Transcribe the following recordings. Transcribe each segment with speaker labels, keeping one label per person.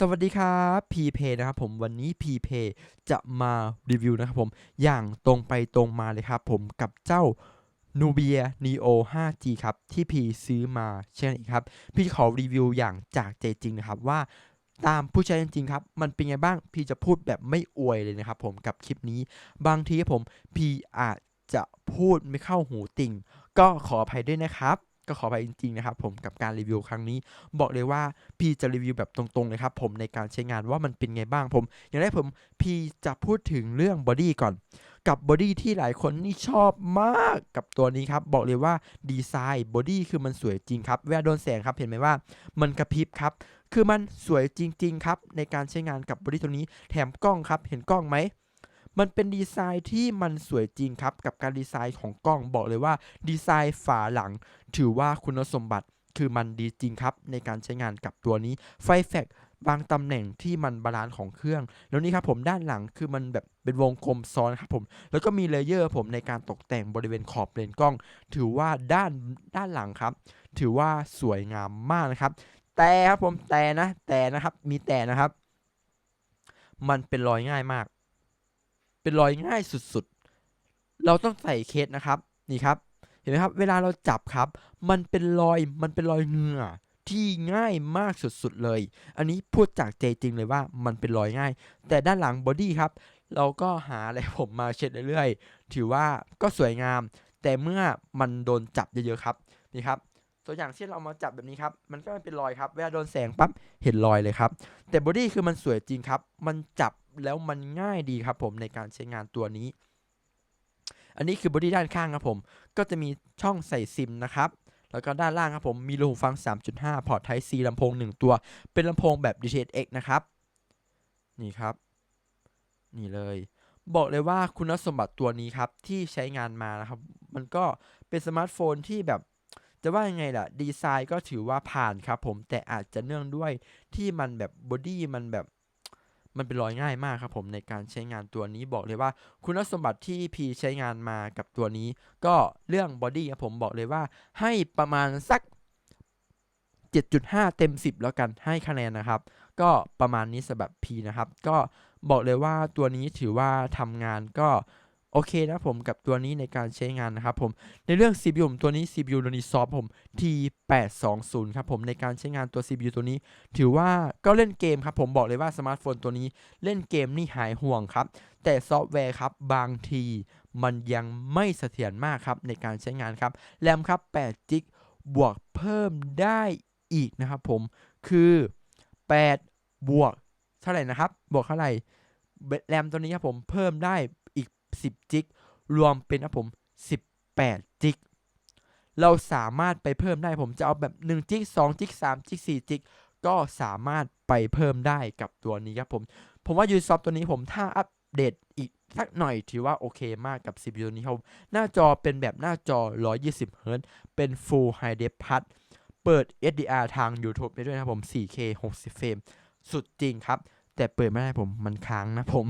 Speaker 1: สวัสดีครับพีเพนะครับผมวันนี้พีเพจะมารีวิวนะครับผมอย่างตรงไปตรงมาเลยครับผมกับเจ้า Nubia Neo 5G ครับที่พีซื้อมาเช่นนี้ครับ พี่ขอรีวิวอย่างจากใจจริงนะครับว่าตามผู้ใช้จริงๆครับ มันเป็นไงบ้างพี่จะพูดแบบไม่อวยเลยนะครับผมกับคลิปนี้ บางทีผมพี่อาจจะพูดไม่เข้าหูติ่ง ก็ขออภัยด้วยนะครับ ก็ขออภัยจริงๆนะครับผมกับการรีวิวครั้งนี้ บอกเลยว่าพี่จะรีวิวแบบตรงๆเลยครับผมในการใช้งานว่ามันเป็นไงบ้างผม อย่างแรกผมพี่จะพูดถึงเรื่องบอดี้ก่อน กับบอดี้ที่หลายคนนี่ชอบมากกับตัวนี้ครับ บอกเลยว่าดีไซน์บอดี้คือมันสวยจริงครับเวลาโดนแสงครับเห็นไหมว่า มันกระพริบครับ คือมันสวยจริง ๆ ครับ ในการใช้งานกับบอดี้ตัวนี้ แถมกล้องครับ เห็นกล้องไหม มันเป็นดีไซน์ที่มันสวยจริงครับ กับการดีไซน์ของกล้องบอกเลยว่าดีไซน์ฝาหลัง ถือว่าคุณสมบัติคือมันดีจริงครับ ในการใช้งานกับตัวนี้ไฟแฟกบางตำแหน่งที่มันบาลานซ์ของเครื่อง แล้วนี่ครับผมด้านหลังคือมันแบบเป็นวงกลมซ้อนครับผม แล้วก็มีเลเยอร์ผมในการตกแต่งบริเวณขอบเลนกล้อง ถือว่าด้านด้านหลังครับ ถือว่าสวยงามมากนะครับ แต่ครับผมแต่นะแต่นะครับมีแต่นะครับ มันเป็นรอยง่ายมาก เป็นรอยง่ายสุดๆ เราต้องใส่เคสนะครับ นี่ครับ เห็นไหมครับ เวลาเราจับครับ มันเป็นรอย มันเป็นรอยเหงื่อที่ง่ายมากสุดๆเลย อันนี้พูดจากใจจริงเลยว่ามันเป็นรอยง่าย แต่ด้านหลังบอดี้ครับ เราก็หาอะไรผมมาเช็ดเรื่อยๆ ถือว่าก็สวยงาม แต่เมื่อมันโดนจับเยอะๆครับ นี่ครับ ตัวอย่างเช่นเรามาจับแบบนี้ครับ มันก็ไม่เป็นรอยครับ เวลาโดนแสงปั๊บ เห็นรอยเลยครับ แต่บอดี้คือมันสวยจริงครับ มันจับ แล้วมันง่ายดีครับผมในการใช้งานตัวนี้ อันนี้คือบอดี้ด้านข้างครับผม ก็จะมีช่องใส่ซิมนะครับ แล้วก็ด้านล่างครับผม มีรูหูฟัง 3.5 พอร์ต Type C ลำโพง 1 ตัว เป็นลำโพงแบบ DTS-X นะครับ นี่ครับ นี่เลย บอกเลยว่าคุณสมบัติตัวนี้ครับ ที่ใช้งานมานะครับ มันก็เป็นสมาร์ทโฟนที่แบบจะว่ายังไงล่ะ ดีไซน์ก็ถือว่าผ่านครับผมแต่อาจจะเนื่องด้วยที่มันแบบบอดี้มันแบบ มันเป็นรอยง่ายมากครับผมในการใช้งานตัวนี้บอกเลยว่า คุณสมบัติที่พีใช้งานมากับตัวนี้ ก็เรื่องบอดี้ครับผมบอกเลยว่า ให้ประมาณสัก 7.5 เต็ม 10 แล้วกันให้คะแนนนะครับ ก็ประมาณนี้สำหรับ P นะครับ ก็บอกเลยว่าตัวนี้ถือว่าทำงานก็ โอเคนะผมกับตัวนี้ในการใช้งานนะครับผมในเรื่อง CPU ผมตัวนี้ CPU ตัวนี้ซอฟผม T820 ครับผมในการใช้งานตัว CPU ตัวนี้ ถือว่าก็เล่นเกมครับผมบอกเลยว่าสมาร์ทโฟนตัวนี้เล่นเกมนี่หายห่วงครับ แต่ซอฟต์แวร์ครับบางทีมันยังไม่เสถียรมากครับในการใช้งานครับแรมครับ8 g ิกบวกเพิ่มได้อีกนะครับผมคือ8บวกเท่าไหร่นะครับบวกเท่าไหร่แรมตัวนี้ครับผมเพิ่มได้ 10 จิก รวมเป็นครับผม 18 จิก เราสามารถไปเพิ่มได้ผมจะเอาแบบ 1 จิก 2 จิก 3 จิก 4 จิก ก็สามารถไปเพิ่มได้กับตัวนี้ครับผม ผมว่า Ubisoft ตัวนี้ผมถ้าอัปเดตอีกสักหน่อยถือว่าโอเคมากกับ CPU นี้ครับ หน้าจอเป็นแบบหน้าจอ 120 Hz เป็น Full High Def Plus เปิด SDR ทาง YouTube ได้ด้วยนะครับผม 4K 60 เฟรม สุดจริงครับ แต่เปิดไม่ได้ผม มันค้างนะผม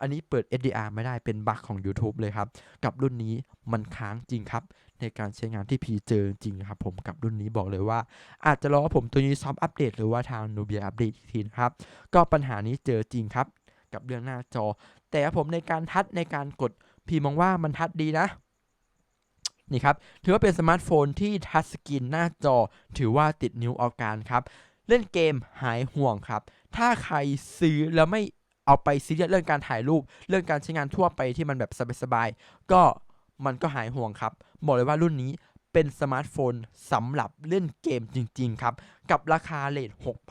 Speaker 1: อันนี้เปิด SDR ไม่ได้เป็นบั๊กของ YouTube เลยครับ กับรุ่นนี้มันค้างจริงครับ ในการใช้งานที่พีเจอจริงครับผมกับรุ่นนี้บอกเลยว่า อาจจะรอผมตัวนี้ซอฟอัปเดต หรือว่าทาง Nubia อัปเดตอีกทีนะครับ ก็ปัญหานี้เจอจริงครับ กับเรื่องหน้าจอ แต่ผมในการทัดในการกดพีมองว่ามันทัดดีนะนี่ครับถือว่าเป็นสมาร์ทโฟนที่ทัชสกรีนหน้าจอ ถือว่าติดนิ้วเอาการครับ เล่นเกมหายห่วงครับ ถ้าใครซื้อแล้วไม่ เอาไปซีเรียสเรื่องการถ่ายรูป เรื่องการใช้งานทั่วไปที่มันแบบสบายๆก็มันก็หายห่วงครับ บอกเลยว่ารุ่นนี้เป็นสมาร์ทโฟนสำหรับเล่นเกมจริง ๆ ครับ กับราคาเลท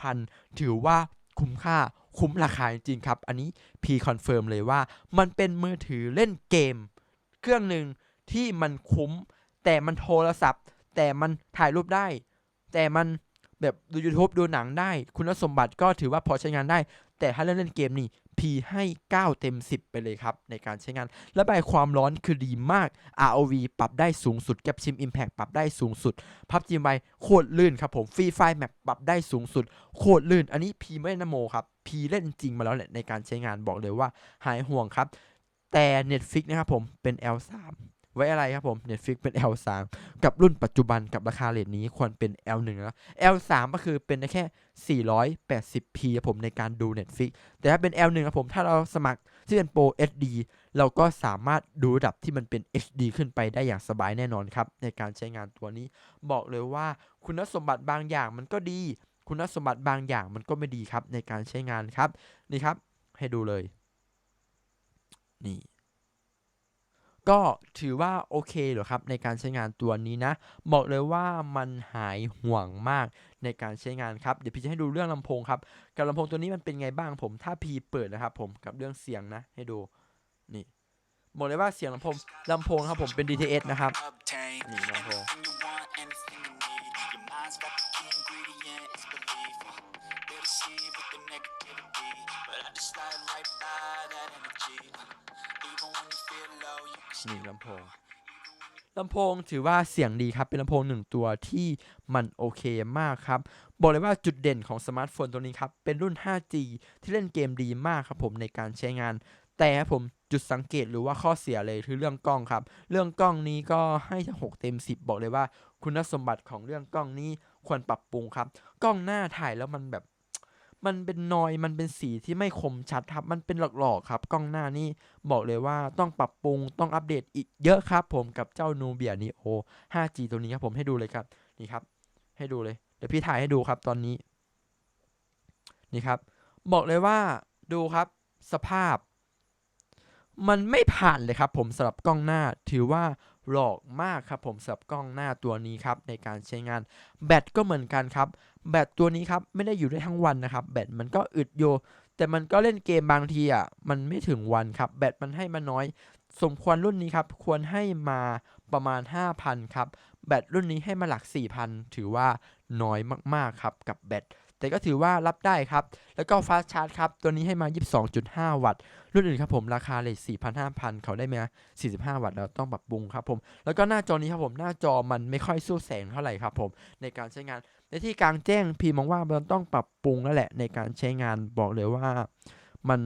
Speaker 1: 6,000 ถือว่าคุ้มค่าคุ้มราคาจริง ๆ ครับ อันนี้พีคอนเฟิร์มเลยว่า มันเป็นมือถือเล่นเกม เครื่องหนึ่งที่มันคุ้ม แต่มันโทรศัพท์ แต่มันถ่ายรูปได้ แต่มันแบบดู YouTube ดูหนังได้ คุณสมบัติก็ถือว่าพอใช้งานได้ แต่ถ้าเล่นเล่นเกมนี่ P ให้ 9 เต็ม 10 ไปเลยครับ ในการใช้งานและบายความร้อนคือดีมาก ROV ปรับได้สูงสุด แกปชิม Impact ปรับได้สูงสุด พับจีไปโคตรลื่นครับผมฟรีไฟแมปปรับได้สูงสุด โคตรลื่น อันนี้ P ไม่ได้นโมครับ P เล่นจริงมาแล้วแหละในการใช้งานบอกเลยว่าหายห่วงครับ แต่ Netflix นะครับผมเป็น L3 ไว้อะไรครับผม Netflix เป็น L3 กับรุ่นปัจจุบันกับราคาเลทนี้ควรเป็น L1 แล้ว L3 ก็คือเป็นได้แค่ 480p ครับผมในการดู Netflix แต่ถ้าเป็น L1 ครับผมถ้าเราสมัครที่เป็น Pro HD เราก็สามารถดูระดับที่มันเป็น HD ขึ้นไปได้อย่างสบายแน่นอนครับ ในการใช้งานตัวนี้บอกเลยว่าคุณสมบัติบางอย่างมันก็ดี คุณสมบัติบางอย่างมันก็ไม่ดีครับในการใช้งานครับนี่ครับให้ดูเลย นี่ ก็ถือว่าโอเคเหรอครับในการใช้งานตัวนี้นะ บอกเลยว่ามันหายห่วงมากในการใช้งานครับ เดี๋ยวพี่จะให้ดูเรื่องลำโพงครับ กับลำโพงตัวนี้มันเป็นไงบ้างผมถ้าพีเปิดนะครับผมกับเรื่องเสียงนะให้ดูนี่บอกเลยว่าเสียงลำโพงลำโพงครับผมเป็น DTS นะครับนี่ลำโพง นี่ลำโพงลำโพงถือว่าเสียงดีครับเป็นลำโพงหนึ่งตัวที่มันโอเคมากครับ บอกเลยว่าจุดเด่นของสมาร์ทโฟนตัวนี้ครับ เป็นรุ่น 5G ที่เล่นเกมดีมากครับผมในการใช้งาน แต่ผมจุดสังเกตหรือว่าข้อเสียเลยคือเรื่องกล้องครับ เรื่องกล้องนี้ก็ให้ทั้ง6เต็ม 10 บอกเลยว่า คุณสมบัติของเรื่องกล้องนี้ควรปรับปรุงครับ กล้องหน้าถ่ายแล้วมันแบบ มันเป็นนอยมันเป็นสีที่ไม่คมชัดครับ มันเป็นหลอกๆครับ กล้องหน้านี่บอกเลยว่าต้องปรับปรุงต้องอัปเดตอีกเยอะครับ ผมกับเจ้า Nubia Neo 5G ตัวนี้ครับผมให้ดูเลยครับ นี่ครับ ให้ดูเลย เดี๋ยวพี่ถ่ายให้ดูครับตอนนี้ นี่ครับ บอกเลยว่าดูครับสภาพ มันไม่ผ่านเลยครับ ผมสำหรับกล้องหน้าถือว่าหลอกมากครับผมสำหรับกล้องหน้าตัวนี้ครับในการใช้งานแบตก็เหมือนกันครับ แบตตัวนี้ครับไม่ได้อยู่ได้ทั้งวันนะครับ แบตมันก็อึดโย แต่มันก็เล่นเกมบางทีอะมันไม่ถึงวันครับ แบตมันให้มาน้อย สมควรรุ่นนี้ครับควรให้มาประมาณ 5,000 ครับ แบตรุ่นนี้ให้มาหลัก 4,000 ถือว่าน้อยมากๆครับกับแบต แต่ก็ถือว่ารับได้ครับ แล้วก็ฟาสชาร์จครับ ตัวนี้ให้มา 22.5 วัตต์ รุ่นอื่นครับผมราคาเลย 4,500 เขาได้ไหม45 วัตต์แล้วต้องปรับปรุงครับผม แล้วก็หน้าจอนี้ครับผม หน้าจอมันไม่ค่อยสู้แสงเท่าไหร่ครับผม ในการใช้งาน ในที่กลางแจ้งพีมองว่ามันต้องปรับปรุงแล้วแหละ ในการใช้งานบอกเลยว่า มัน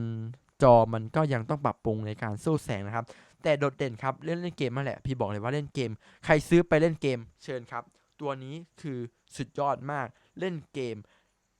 Speaker 1: จอมันก็ยังต้องปรับปรุงในการสู้แสงนะครับ แต่โดดเด่นครับเล่นเล่นเกมมาแหละ พี่บอกเลยว่าเล่นเกม ใครซื้อไปเล่นเกม เชิญครับ ตัวนี้คือสุดยอดมากเล่นเกม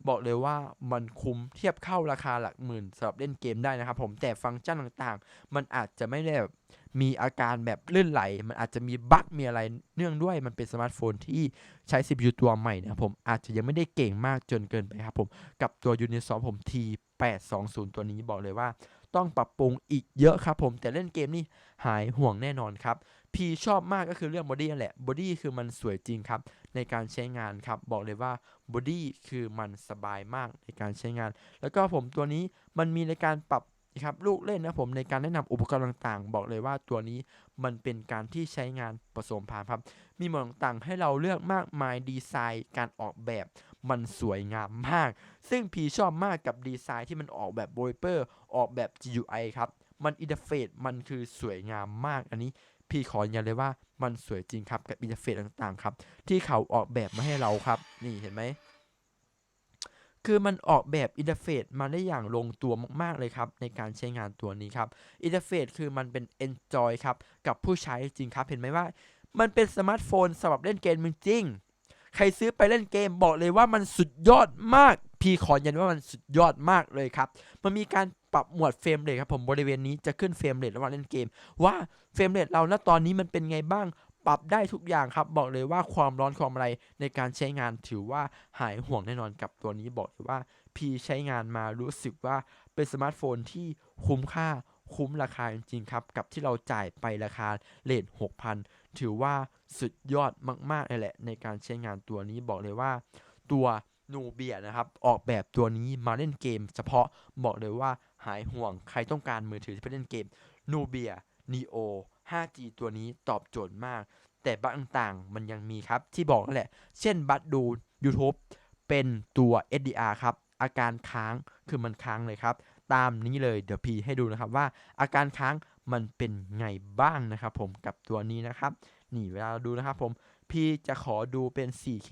Speaker 1: บอกเลยว่ามันคุ้มเทียบเข้าราคาหลักหมื่นสำหรับเล่นเกมได้นะครับผมแต่ฟังก์ชันต่างๆ มันอาจจะไม่ได้แบบมีอาการแบบลื่นไหล มันอาจจะมีบั๊กมีอะไรเนื่องด้วยมันเป็นสมาร์ทโฟนที่ใช้ CPU ตัวใหม่นะครับผมอาจจะยังไม่ได้เก่งมากจนเกินไปครับผมกับตัว Unisoc ผม T820 ตัวนี้บอกเลยว่า ต้องปรับปรุงอีกเยอะครับผมแต่เล่นเกมนี่หายห่วงแน่นอนครับ พีชอบมากก็คือเรื่องบอดี้นั่นแหละบอดี้คือมันสวยจริงครับ ในการใช้งานครับ บอกเลยว่าบอดี้คือมันสบายมากในการใช้งาน แล้วก็ผมตัวนี้มันมีในการปรับนะครับลูกเล่นนะผมในการแนะนำอุปกรณ์ต่างๆ บอกเลยว่าตัวนี้มันเป็นการที่ใช้งานผสมผสานครับ มีหมวดต่างๆ ให้เราเลือกมากมายดีไซน์ การออกแบบมันสวยงามมาก ซึ่งพีชอบมากกับดีไซน์ที่มันออกแบบโบยเปอร์ออกแบบ GUI ครับ มันอินเทอร์เฟซมันคือสวยงามมากอันนี้พี่ขอยืนยันเลยว่ามันสวยจริงครับกับอินเทอร์เฟซต่างๆครับ ที่เขาออกแบบมาให้เราครับ นี่เห็นไหมคือมันออกแบบอินเทอร์เฟซมาได้อย่างลงตัวมากๆเลยครับ ในการใช้งานตัวนี้ครับอินเทอร์เฟซคือมันเป็น Enjoy ครับ กับผู้ใช้จริงครับ เห็นไหมว่า มันเป็นสมาร์ทโฟนสำหรับเล่นเกมจริง ใครซื้อไปเล่นเกมบอกเลยว่ามันสุดยอดมาก พี่ขอยืนยันว่ามันสุดยอดมากเลยครับ มันมีการปรับหมวดเฟรมเรทครับผมบริเวณนี้จะขึ้นเฟรมเรทระหว่างเล่นเกม ว่าเฟรมเรทเราณตอนนี้มันเป็นไงบ้างปรับได้ทุกอย่างครับ บอกเลยว่าความร้อนความอะไรในการใช้งานถือว่าหายห่วงแน่นอนกับตัวนี้บอกเลยว่า พี่ใช้งานมารู้สึกว่าเป็นสมาร์ทโฟนที่คุ้มค่าคุ้มราคาจริงๆครับ กับที่เราจ่ายไปราคาเลท6,000 ถือว่าสุดยอดมากๆเลยแหละ ในการใช้งานตัวนี้บอกเลยว่า ตัว นูเบียนะครับ ออกแบบตัวนี้มาเล่นเกม เฉพาะบอกเลยว่าหายห่วงใครต้องการมือถือที่ไปเล่นเกมนูเบีย Neo 5G ตัวนี้ตอบโจทย์มาก แต่บั๊กต่างๆมันยังมีครับ ที่บอกนั่นแหละ เช่นบัตรดู YouTube เป็นตัว SDR ครับ อาการค้างคือมันค้างเลยครับ ตามนี้เลยเดี๋ยวพีให้ดูนะครับว่าอาการค้างมันเป็นไงบ้างนะครับผมกับตัวนี้นะครับ นี่เวลาเราดูนะครับผม พี่จะขอดูเป็น 4K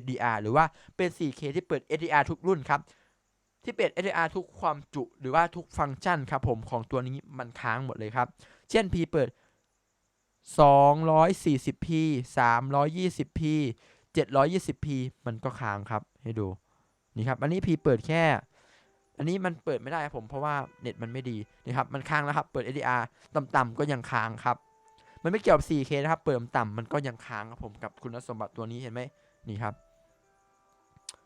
Speaker 1: SDR หรือว่าเป็น 4K ที่เปิด SDR ทุกรุ่นครับ ที่เปิด SDR ทุกความจุหรือว่าทุกฟังก์ชันครับผมของตัวนี้มันค้างหมดเลยครับ เช่นพี่เปิด 240p 320p 720p มันก็ค้างครับให้ดูนี่ครับ อันนี้พีเปิดแค่ อันนี้มันเปิดไม่ได้ครับผมเพราะว่าเน็ตมันไม่ดีนี่ครับ มันค้างแล้วครับ เปิด HDR ต่ำๆก็ยังค้างครับ มันไม่เกี่ยวกับ 4K นะครับ เปิดต่ำมันก็ยังค้างครับผมกับคุณสมบัติตัวนี้เห็นไหมนี่ครับ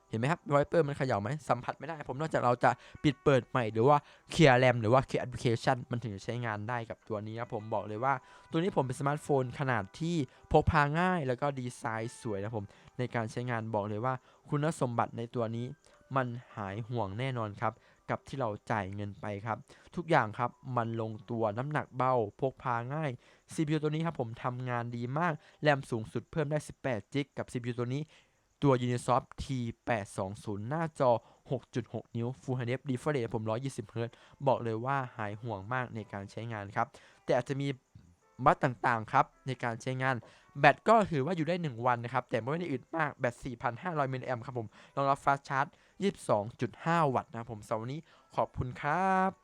Speaker 1: เห็นไหมครับไวเปอร์มันเขย่าไหมสัมผัสไม่ได้ผมนอกจากเราจะปิดเปิดใหม่หรือว่าเคลียร์แรมหรือว่าเคลียร์แอปพลิเคชันมันถึงจะใช้งานได้กับตัวนี้ครับผมบอกเลยว่า ตัวนี้ผมเป็นสมาร์ทโฟนขนาดที่พกพาง่าย แล้วก็ดีไซน์สวยนะผมในการใช้งานบอกเลยว่า คุณสมบัติในตัวนี้มันหายห่วงแน่นอนครับ กับที่เราจ่ายเงินไปครับ ทุกอย่างครับมันลงตัวน้ำหนักเบา พกพาง่าย CPU ตัวนี้ครับผมทำงานดีมาก แรมสูงสุดเพิ่มได้ 18จิกกับ CPU ตัวนี้ตัว Unisoft T820 หน้าจอ 6.6 นิ้ว Full HD Refresh Rate ผม 120 Hz บอกเลยว่าหายห่วงมากในการใช้งานครับ แต่อาจจะมีบั๊กต่างๆครับในการใช้งาน แบตก็ถือว่าอยู่ได้ 1 วันนะครับ แต่ไม่ได้อึดมาก แบต 4,500มิลลิแอมครับผมรองรับฟาสชาร์จ 22.5 วัตต์นะผมสำหรับวันนี้ขอบคุณครับ